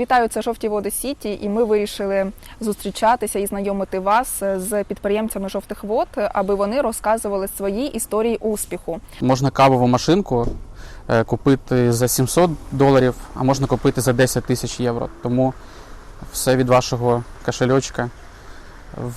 Вітаю, це жовті води Сіті, і ми вирішили зустрічатися і знайомити вас з підприємцями жовтих вод, аби вони розказували свої історії успіху. Можна кавову машинку е, купити за 700 доларів, а можна купити за 10 тисяч євро. Тому все від вашого кошельочка.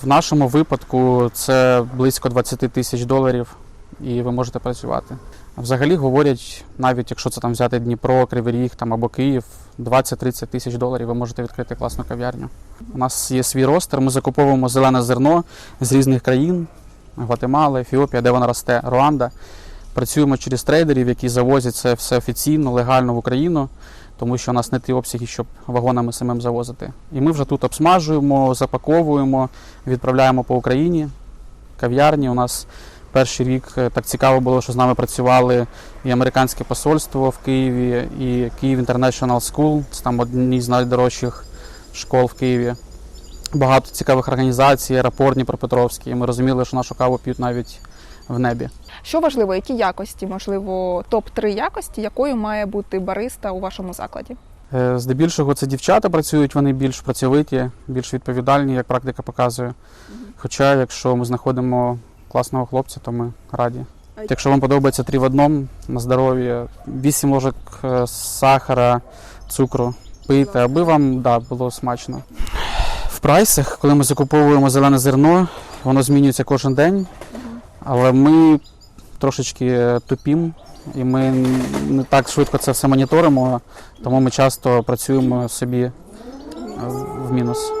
В нашому випадку це близько 20 тисяч доларів, і ви можете працювати. Взагалі говорять, навіть якщо це там взяти Дніпро, Кривий Ріг там, або Київ, 20-30 тисяч доларів ви можете відкрити класну кав'ярню. У нас є свій ростер, ми закуповуємо зелене зерно з різних країн: Гватемала, Ефіопія, де воно росте, Руанда. Працюємо через трейдерів, які завозять це все офіційно, легально в Україну, тому що у нас не ті обсяги, щоб вагонами самим завозити. І ми вже тут обсмажуємо, запаковуємо, відправляємо по Україні. Кав'ярні у нас перший рік е, так цікаво було, що з нами працювали і американське посольство в Києві, і Київ International School, це там одні з найдорожчих школ в Києві. Багато цікавих організацій, аеропорт Дніпропетровський. І ми розуміли, що нашу каву п'ють навіть в небі. Що важливо, які якості, можливо, топ 3 якості, якою має бути бариста у вашому закладі? Е, Здебільшого це дівчата працюють, вони більш працьовиті, більш відповідальні, як практика показує. Хоча, якщо ми знаходимо класного хлопця, то ми раді. Якщо вам подобається три в одному на здоров'я, 8 ложок е, сахара, цукру пийте, аби вам да, було смачно. В прайсах, коли ми закуповуємо зелене зерно, воно змінюється кожен день, але ми трошечки тупім, і ми не так швидко це все моніторимо, тому ми часто працюємо собі е, в мінус.